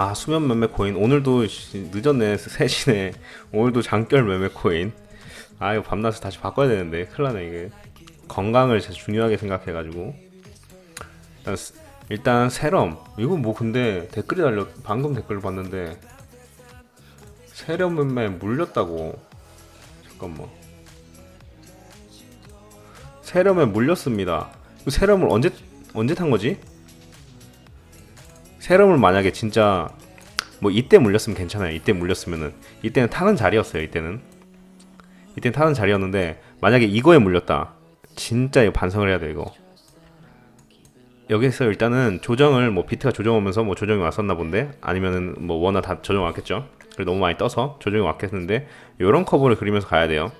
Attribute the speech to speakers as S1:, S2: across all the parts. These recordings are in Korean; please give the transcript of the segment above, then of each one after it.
S1: 아 수면 매매 코인. 오늘도 씨, 늦었네. 3시네. 오늘도 장결 매매 코인. 아 이거 밤낮을 다시 바꿔야 되는데. 큰일 나네 이게. 건강을 진짜 중요하게 생각해가지고. 일단, 스- 일단 세럼. 이거 뭐 근데 댓글이 달려 방금 댓글을 봤는데. 세럼 매매 물렸다고. 잠깐만. 세럼에 물렸습니다. 그 세럼을 언제 언제 탄 거지? 세럼을 만약에 진짜 뭐 이때 물렸으면 괜찮아요. 이때 물렸으면은 이때는 타는 자리였어요. 이때는 이때는 타는 자리였는데 만약에 이거에 물렸다. 진짜 이거 반성을 해야 돼 이거. 여기서 일단은 조정을 뭐 비트가 조정 오면서 뭐 조정이 왔었나 본데 아니면은 뭐 워낙 다 조정 왔겠죠. 그리고 너무 많이 떠서 조정이 왔겠는데 이런 커브를 그리면서 가야 돼요.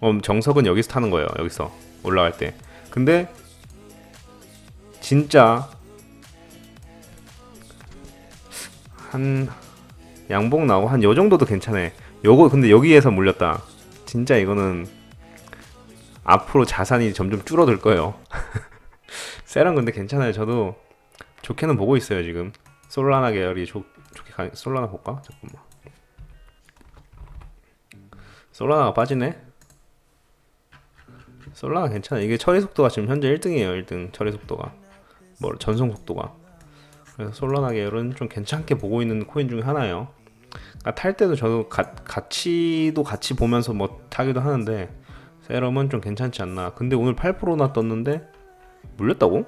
S1: 그럼 정석은 여기서 타는 거예요. 여기서 올라갈 때. 근데 진짜 한 양복 나오고 한 요 정도도 괜찮아. 요거 근데 여기에서 물렸다. 진짜 이거는 앞으로 자산이 점점 줄어들 거예요. 세랑 근데 괜찮아요. 저도 좋게는 보고 있어요 지금. 솔라나 계열이 좋, 좋게 가, 솔라나 볼까? 잠깐만. 솔라나가 빠지네. 솔라나 괜찮아. 이게 처리 속도가 지금 현재 1등이에요. 1등 처리 속도가. 뭐 전송 속도가. 그래서 솔라나 계열은 좀 괜찮게 보고 있는 코인 중에 하나예요. 그러니까 탈 때도 저도 가, 가치도 같이 보면서 뭐 타기도 하는데 세럼은 좀 괜찮지 않나. 근데 오늘 8%나 떴는데 물렸다고?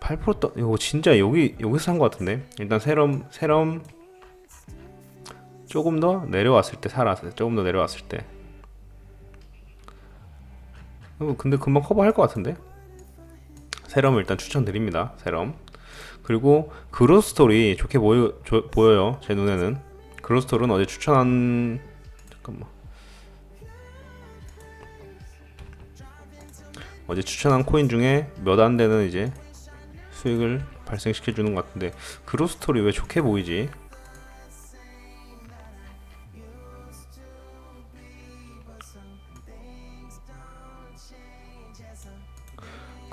S1: 8% 떠, 이거 진짜 여기 여기서 산 것 같은데. 일단 세럼 세럼 조금 더 내려왔을 때 살았어요. 조금 더 내려왔을 때. 어, 근데 금방 커버할 것 같은데. 세럼을 일단 추천드립니다. 세럼. 그리고 그로스토리 좋게 보여 조- 보여요. 제 눈에는 그로스토리는 어제 추천한 잠깐만 어제 추천한 코인 중에 몇 안 되는 이제 수익을 발생시켜 주는 것 같은데 그로스토리 왜 좋게 보이지?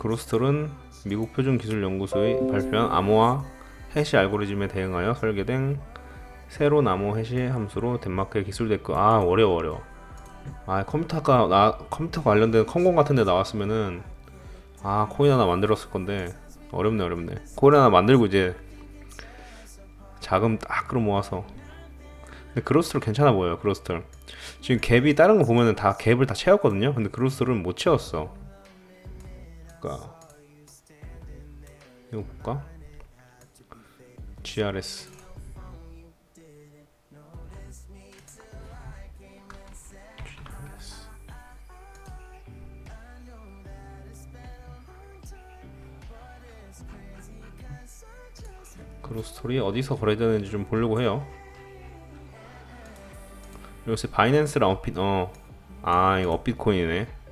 S1: 그로스톨은 미국 표준기술연구소의 발표한 암호화 해시 알고리즘에 대응하여 설계된 새로운 암호 해시 함수로 덴마크의 기술 댓글 아 어려워 어려워. 아 컴퓨터가 나 컴퓨터 관련된 컴공 같은 데 나왔으면은 아 코인 하나 만들었을 건데 어렵네 어렵네. 코인 하나 만들고 이제 자금 딱 끌어 모아서. 근데 그로스톨 괜찮아 보여요 그로스톨 지금 갭이 다른 거 보면은 다 갭을 다 채웠거든요. 근데 그로스톨은 못 채웠어 볼까? 이거 볼까? GRS 그로스토리 어디서 거래되는지 좀 보려고 해요. 요새 바이낸스랑 업빗 어아 이거 업비트코인이네.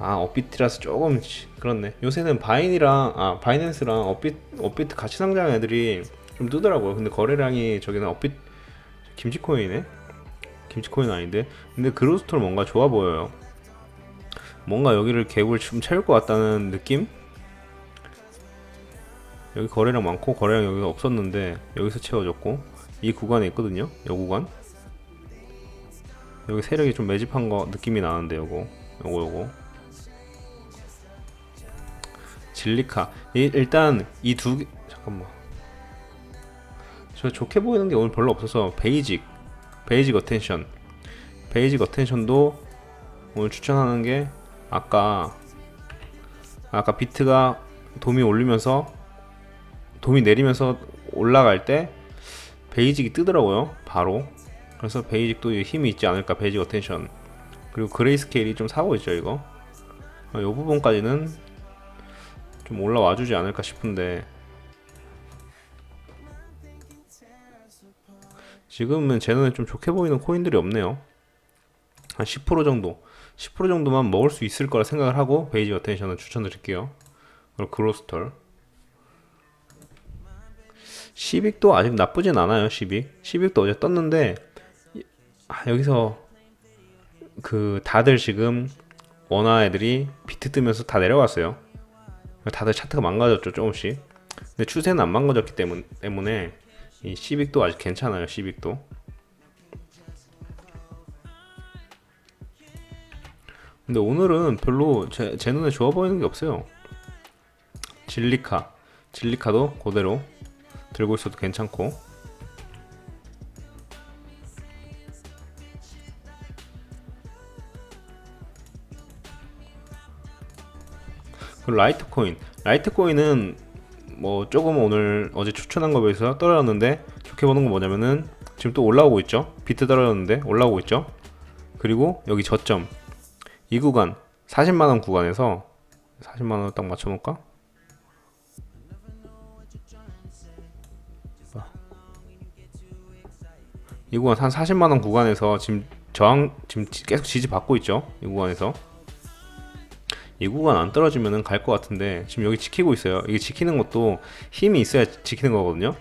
S1: 아 업비트라서 조금 지- 그렇네. 요새는 바인이랑 아 바이낸스랑 업비트 업비트 같이 상장한 애들이 좀 뜨더라고요. 근데 거래량이 저기는 업비트 김치코인이네? 김치코인 아닌데? 근데 그로스톨 뭔가 좋아 보여요. 뭔가 여기를 개굴 좀 채울 것 같다는 느낌? 여기 거래량 많고 거래량 여기가 없었는데 여기서 채워졌고. 이 구간에 있거든요 이 구간. 여기 세력이 좀 매집한 거 느낌이 나는데 요거. 요거 요거 진리카. 이- 일단 이두개 잠깐만. 저 좋게 보이는 게 오늘 별로 없어서 베이직 베이직 어텐션. 베이직 어텐션도 오늘 추천하는 게 아까 아까 비트가 돔이 올리면서 돔이 내리면서 올라갈 때 베이직이 뜨더라고요 바로. 그래서 베이직도 힘이 있지 않을까 베이직 어텐션. 그리고 그레이스케일이 좀 사고 있죠 이거. 이 부분까지는 좀 올라와 주지 않을까 싶은데. 지금은 제 눈에 좀 좋게 보이는 코인들이 없네요. 한 10% 정도. 10% 정도만 먹을 수 있을 거라 생각을 하고 베이지 어텐션을 추천드릴게요. 그리고 그로스털. 시빅도 아직 나쁘진 않아요 시빅. 시빅도 어제 떴는데 이- 아, 여기서 그 다들 지금 원화 애들이 비트 뜨면서 다 내려갔어요 다들 차트가 망가졌죠 조금씩 근데 추세는 안 망가졌기 때문, 때문에 이 시빅도 아직 괜찮아요. 시빅도. 근데 오늘은 별로 제, 제 눈에 좋아 보이는 게 없어요. 진리카, 진리카도 그대로 들고 있어도 괜찮고. 라이트 코인, 라이트 코인은 뭐 조금 오늘 어제 추천한 거에 비해서 떨어졌는데 좋게 보는 건 뭐냐면은 지금 또 올라오고 있죠. 비트 떨어졌는데 올라오고 있죠. 그리고 여기 저점 이 구간 40만 원 구간에서 40만 원을 딱 맞춰 놓을까? 이 구간 한 40만 원 구간에서 지금 저항 지금 지- 계속 지지 받고 있죠. 이 구간에서 이 구간 안 떨어지면은 갈것 같은데 지금 여기 지키고 있어요. 이게 지키는 것도 힘이 있어야 지키는 거거든요.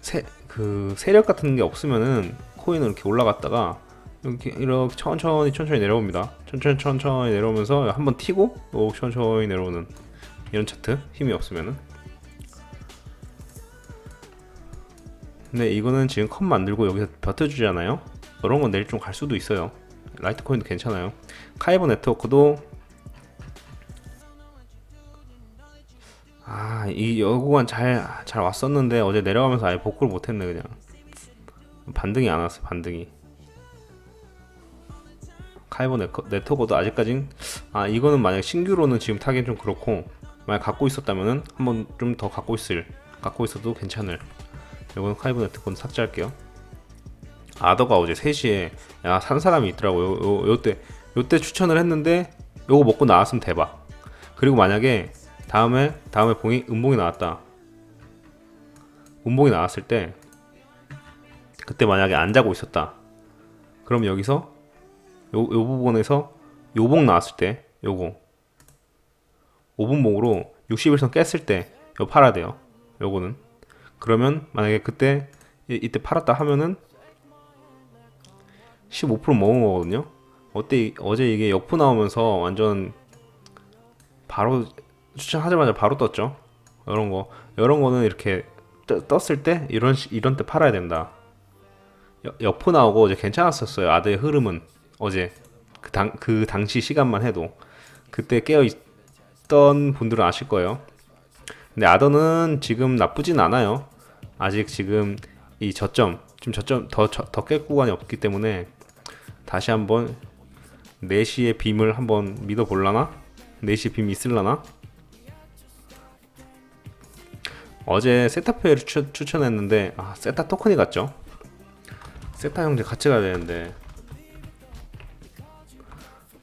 S1: 세, 그 세력 같은 게 없으면은 코인은 이렇게 올라갔다가 이렇게 이렇게 천천히 천천히 내려옵니다. 천천히 천천히 내려오면서 한번 튀고 또 천천히 내려오는 이런 차트 힘이 없으면은. 근데 이거는 지금 컷 만들고 여기서 버텨주잖아요. 이런 건 내일 좀 갈 수도 있어요. 라이트코인도 괜찮아요. 카이버 네트워크도 아, 이 여구간 잘, 잘 왔었는데 어제 내려가면서 아예 복구를 못했네, 그냥. 반등이 안 왔어, 반등이. 카이버 네트워크도 아직까진, 아, 이거는 만약 신규로는 지금 타기엔 좀 그렇고, 만약 갖고 있었다면은 한번 좀 더 갖고 있을, 갖고 있어도 괜찮을. 이거는 카이버 네트워크는 삭제할게요. 아더가 어제 3시에, 야, 산 사람이 있더라고 요. 요, 요, 요때, 요때 추천을 했는데, 요거 먹고 나왔으면 대박. 그리고 만약에 다음에 다음에 봉이 음봉이 나왔다. 음봉이 나왔을 때 그때 만약에 안 자고 있었다. 그럼 여기서 요, 요 부분에서 요봉 나왔을 때 요거 5분봉으로 60일선 깼을 때 요 팔아야 돼요. 요거는 그러면 만약에 그때 이, 이때 팔았다 하면은 15% 먹은 거거든요. 어때 이- 어제 이게 역부 나오면서 완전 바로 추천하자마자 바로 떴죠. 이런 거, 이런 거는 이렇게 떠- 떴을 때 이런 시- 이런 때 팔아야 된다. 여- 여포 나오고 어제 괜찮았었어요. 아드의 흐름은 어제 그 당 그 당시 시간만 해도 그때 깨어 있던 분들은 아실 거예요. 근데 아더는 지금 나쁘진 않아요. 아직 지금 이 저점 지금 저점 더더깰 구간이 없기 때문에 다시 한번 4시의 빔을 한번 믿어 볼라나? 4시 빔 있을라나? 어제 세타페이를 추, 추천했는데 아 세타 토큰이 갔죠? 세타 형제 같이 가야 되는데.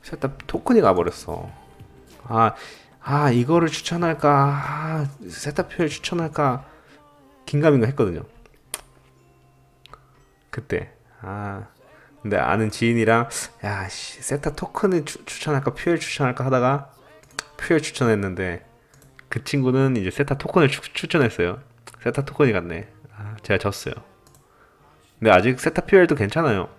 S1: 세타 토큰이 가버렸어. 아, 아 이거를 추천할까? 아, 세타페이를 추천할까? 긴가민가 했거든요. 그때. 아 근데 아는 지인이랑 야 씨, 세타 토큰을 추, 추천할까? 퓨엘 추천할까? 하다가 퓨엘 추천했는데 그 친구는 이제 세타 토큰을 추, 추천했어요. 세타 토큰이 갔네. 아, 제가 졌어요. 근데 아직 세타 퓨엘도 괜찮아요.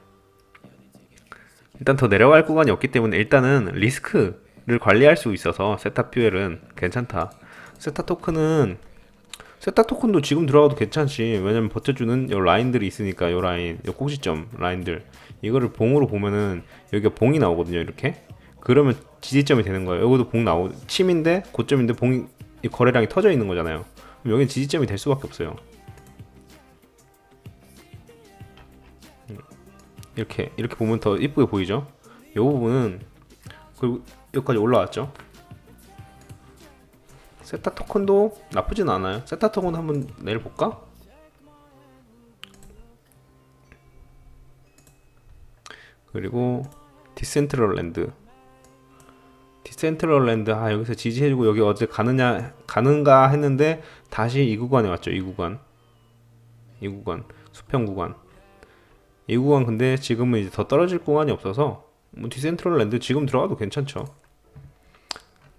S1: 일단 더 내려갈 구간이 없기 때문에 일단은 리스크를 관리할 수 있어서 세타 퓨엘은 괜찮다. 세타 토큰은 세타 토큰도 지금 들어가도 괜찮지. 왜냐면 버텨주는 요 라인들이 있으니까 요 라인, 요 꼭지점 라인들 이거를 봉으로 보면은 여기가 봉이 나오거든요. 이렇게 그러면 지지점이 되는 거예요. 여기도 봉 나오 침인데 고점인데 봉이 이 거래량이 터져 있는 거잖아요. 그럼 여기는 지지점이 될 수밖에 없어요. 음, 이렇게 이렇게 보면 더 이쁘게 보이죠? 이 부분은 그리고 여기까지 올라왔죠. 세타 토큰도 나쁘진 않아요. 세타 토큰 한번 내일 볼까? 그리고 디센트럴랜드 디 센트럴랜드 아 여기서 지지해주고 여기 어제 가느냐 가는가 했는데 다시 이 구간에 왔죠 이 구간. 이 구간 수평 구간. 이 구간 근데 지금은 이제 더 떨어질 구간이 없어서 뭐 디센트럴랜드 지금 들어가도 괜찮죠.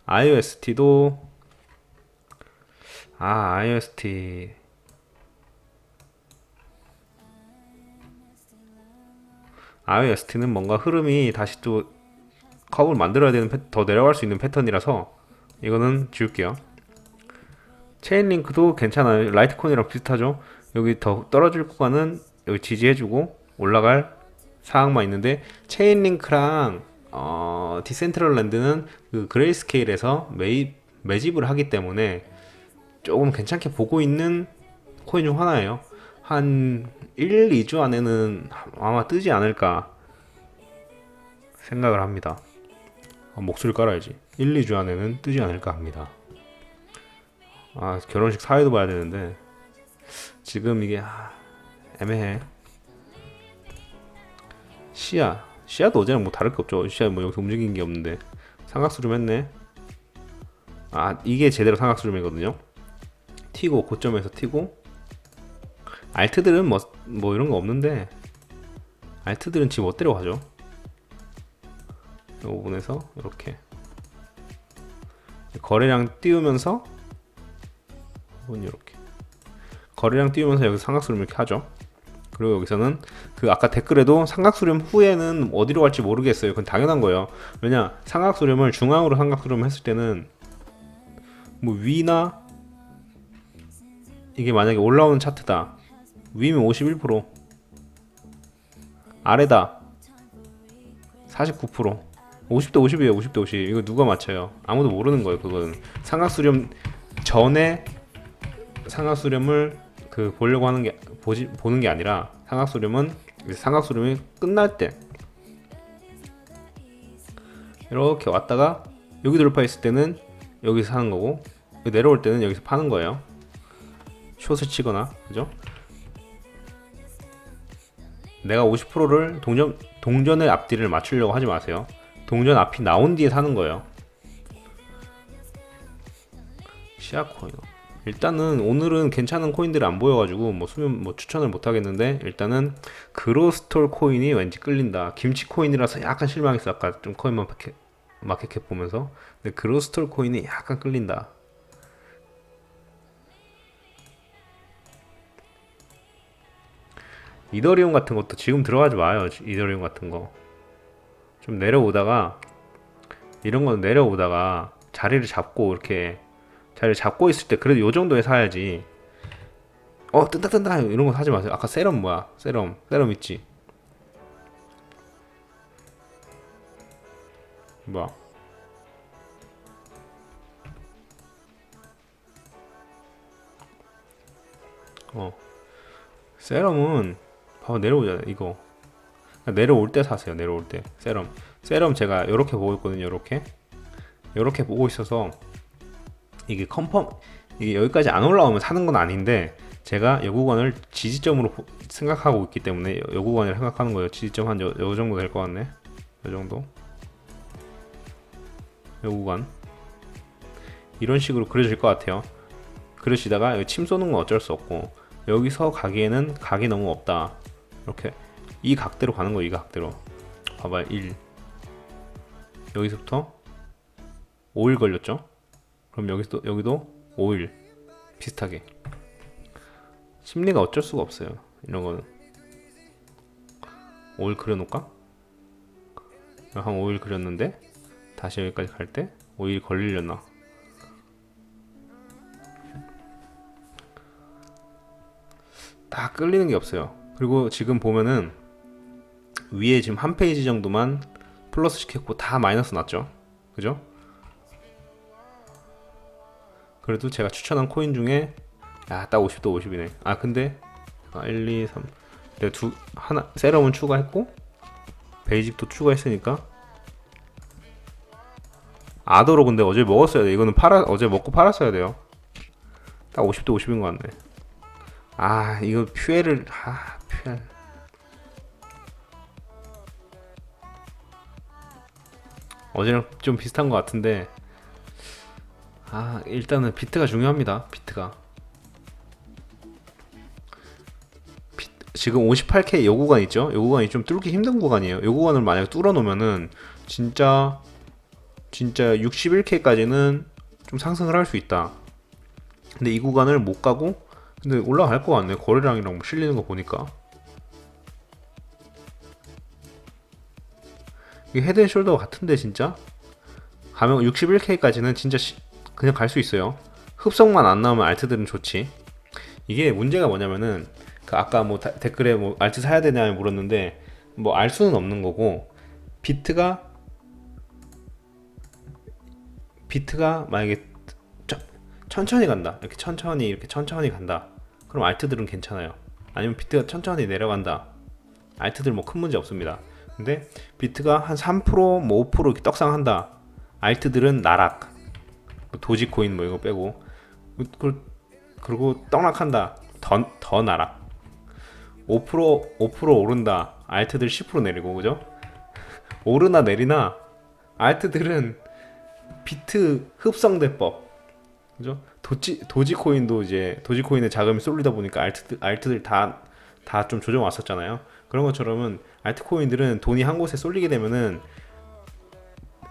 S1: IOST도 아 IOST IOST는 뭔가 흐름이 다시 또 컵을 만들어야 되는 패- 더 내려갈 수 있는 패턴이라서 이거는 지울게요. 체인 링크도 괜찮아요. 라이트콘이랑 비슷하죠. 여기 더 떨어질 구간은 여기 지지해주고 올라갈 사항만 있는데 체인 링크랑 어, 디센트럴랜드는 그 그레이스케일에서 매입 매집을 하기 때문에 조금 괜찮게 보고 있는 코인 중 하나예요. 한 1, 2주 안에는 아마 뜨지 않을까 생각을 합니다. 아, 목소리 깔아야지. 1, 2주 안에는 뜨지 않을까 합니다. 아, 결혼식 사회도 봐야 되는데 지금 이게 아, 애매해. 시야, 시야도 어제랑 뭐 다를 게 없죠. 시야 뭐 여기서 움직인 게 없는데 삼각수렴 했네. 아, 이게 제대로 삼각수렴이거든요. 튀고 고점에서 튀고 알트들은 뭐, 뭐 이런 거 없는데 알트들은 지금 어디로 가죠? 이 부분에서 이렇게 거래량 띄우면서 혹은 이렇게 거래량 띄우면서 여기 삼각수렴 이렇게 하죠. 그리고 여기서는 그 아까 댓글에도 삼각수렴 후에는 어디로 갈지 모르겠어요. 그건 당연한 거예요. 왜냐 삼각수렴을 중앙으로 삼각수렴 했을 때는 뭐 위나 이게 만약에 올라오는 차트다. 위면 51% 아래다 49% 50대 50이에요 50대 50 이거 누가 맞춰요 아무도 모르는 거예요 그거는 삼각수렴 전에 삼각수렴을 그 보려고 하는 게 보지 보는 게 아니라 삼각수렴은 이제 삼각수렴이 끝날 때 이렇게 왔다가 여기 돌파했을 때는 여기서 사는 거고 여기 내려올 때는 여기서 파는 거예요 숏을 치거나 그죠? 내가 50%를 동전 동전의 앞뒤를 맞추려고 하지 마세요. 동전 앞이 나온 뒤에 사는 거예요. 시아 코인. 일단은 오늘은 괜찮은 코인들이 안 보여가지고 뭐 수면 뭐 추천을 못 하겠는데 일단은 그로스톨 코인이 왠지 끌린다. 김치 코인이라서 약간 실망했어. 아까 좀 코인 마켓 마켓캡 보면서. 근데 그로스톨 코인이 약간 끌린다. 이더리움 같은 것도 지금 들어가지 마요. 이더리움 같은 거. 좀 내려오다가 이런 건 내려오다가 자리를 잡고 이렇게 자리를 잡고 있을 때 그래도 요 정도에 사야지. 어 뜬다 뜬다 이런 거 사지 마세요. 아까 세럼 뭐야? 세럼 세럼 있지. 뭐야? 어 세럼은 봐봐 내려오잖아요 이거 내려올 때 사세요. 내려올 때. 세럼. 세럼 제가 이렇게 보고 있거든요. 이렇게. 이렇게 보고 있어서 이게 컨펌 이게 여기까지 안 올라오면 사는 건 아닌데 제가 요 구간을 지지점으로 보- 생각하고 있기 때문에 요, 요 구간을 생각하는 거예요. 지지점 한 요, 요 정도 될 것 같네. 요 정도. 요 구간 이런 식으로 그려질 것 같아요. 그러시다가 침 쏘는 건 어쩔 수 없고 여기서 가기에는 각이 너무 없다. 이렇게 이 각대로 가는 거예요 이 각대로. 봐봐 1 여기서부터 5일 걸렸죠? 그럼 여기도 여기도 5일. 비슷하게. 심리가 어쩔 수가 없어요 이런 거는. 5일 그려놓을까? 한 5일 그렸는데 다시 여기까지 갈 때 5일 걸리려나? 딱 끌리는 게 없어요. 그리고 지금 보면은 위에 지금 한 페이지 정도만 플러스 시켰고 다 마이너스 났죠. 그죠? 그래도 제가 추천한 코인 중에 야, 딱 50도 50이네. 아, 근데 아, 1, 2, 3. 내가 두 하나 세럼은 추가했고 베이직도 추가했으니까 아더로 근데 어제 먹었어야 돼. 이거는 팔아 어제 먹고 팔았어야 돼요. 딱 50도 50인 것 같네. 아 이거 퓨엘을 아 퓨엘 어제랑 좀 비슷한 것 같은데. 아 일단은 비트가 중요합니다. 비트가. 비- 지금 58K 요 구간 있죠? 요 구간이 좀 뚫기 힘든 구간이에요. 요 구간을 만약에 뚫어 놓으면은 진짜 진짜 61K까지는 좀 상승을 할 수 있다. 근데 이 구간을 못 가고 근데 올라갈 것 같네. 거래량이랑 뭐 실리는 거 보니까. 이게 헤드앤숄더 같은데 진짜? 가면 61K까지는 진짜 시- 그냥 갈 수 있어요. 흡성만 안 나오면 알트들은 좋지. 이게 문제가 뭐냐면은 그 아까 뭐 다- 댓글에 뭐 알트 사야 되냐 물었는데 뭐 알 수는 없는 거고 비트가 비트가 만약에 천- 천천히 간다 이렇게 천천히 이렇게 천천히 간다 그럼 알트들은 괜찮아요 아니면 비트가 천천히 내려간다 알트들 뭐 큰 문제 없습니다 근데 비트가 한 3%뭐 5% 이렇게 떡상한다. 알트들은 나락. 뭐 도지코인 뭐 이거 빼고. 그- 그리고 떡락한다. 더, 더 나락. 5% 5% 오른다. 알트들 10% 내리고 그죠? 오르나 내리나 알트들은 비트 흡성대법. 그죠? 도지 도지코인도 이제 도지코인에 자금이 쏠리다 보니까 알트 알트들 다 다 좀 조정 왔었잖아요 그런 것처럼은 알트코인들은 돈이 한 곳에 쏠리게 되면은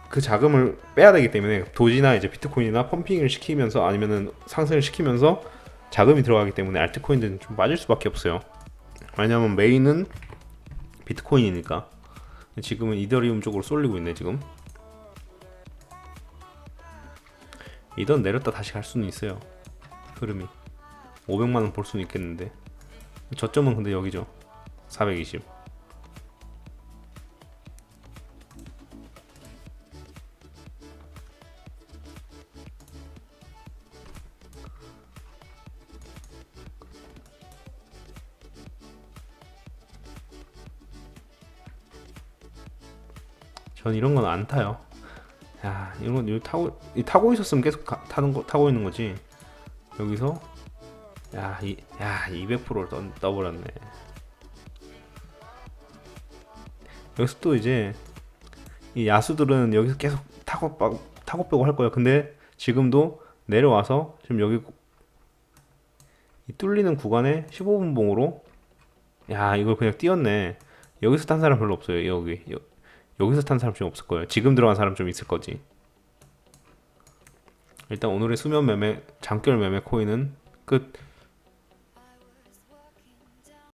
S1: 그 자금을 빼야 되기 때문에 도지나 이제 비트코인이나 펌핑을 시키면서 아니면은 상승을 시키면서 자금이 들어가기 때문에 알트코인들은 좀 빠질 수밖에 없어요. 왜냐면 메인은 비트코인이니까. 지금은 이더리움 쪽으로 쏠리고 있네 지금. 이던 내렸다 다시 갈 수는 있어요. 흐름이 500만 원 볼 수는 있겠는데 저점은 근데 여기죠. 420. 전 이런 건 안 타요. 야, 이런 건 타고 이 타고 있었으면 계속 가- 타는 거 타고 있는 거지. 여기서 야, 이, 야, 200%를 떠, 떠버렸네. 여기서 또 이제 이 야수들은 여기서 계속 타고 빠, 타고 빼고 할 거야. 근데 지금도 내려와서 지금 여기 이 뚫리는 구간에 15분 봉으로 야, 이걸 그냥 띄었네. 여기서 탄 사람 별로 없어요. 여기. 여, 여기서 탄 사람 좀 없을 거예요. 지금 들어간 사람 좀 있을 거지. 일단 오늘의 수면 매매, 잠결 매매 코인은 끝.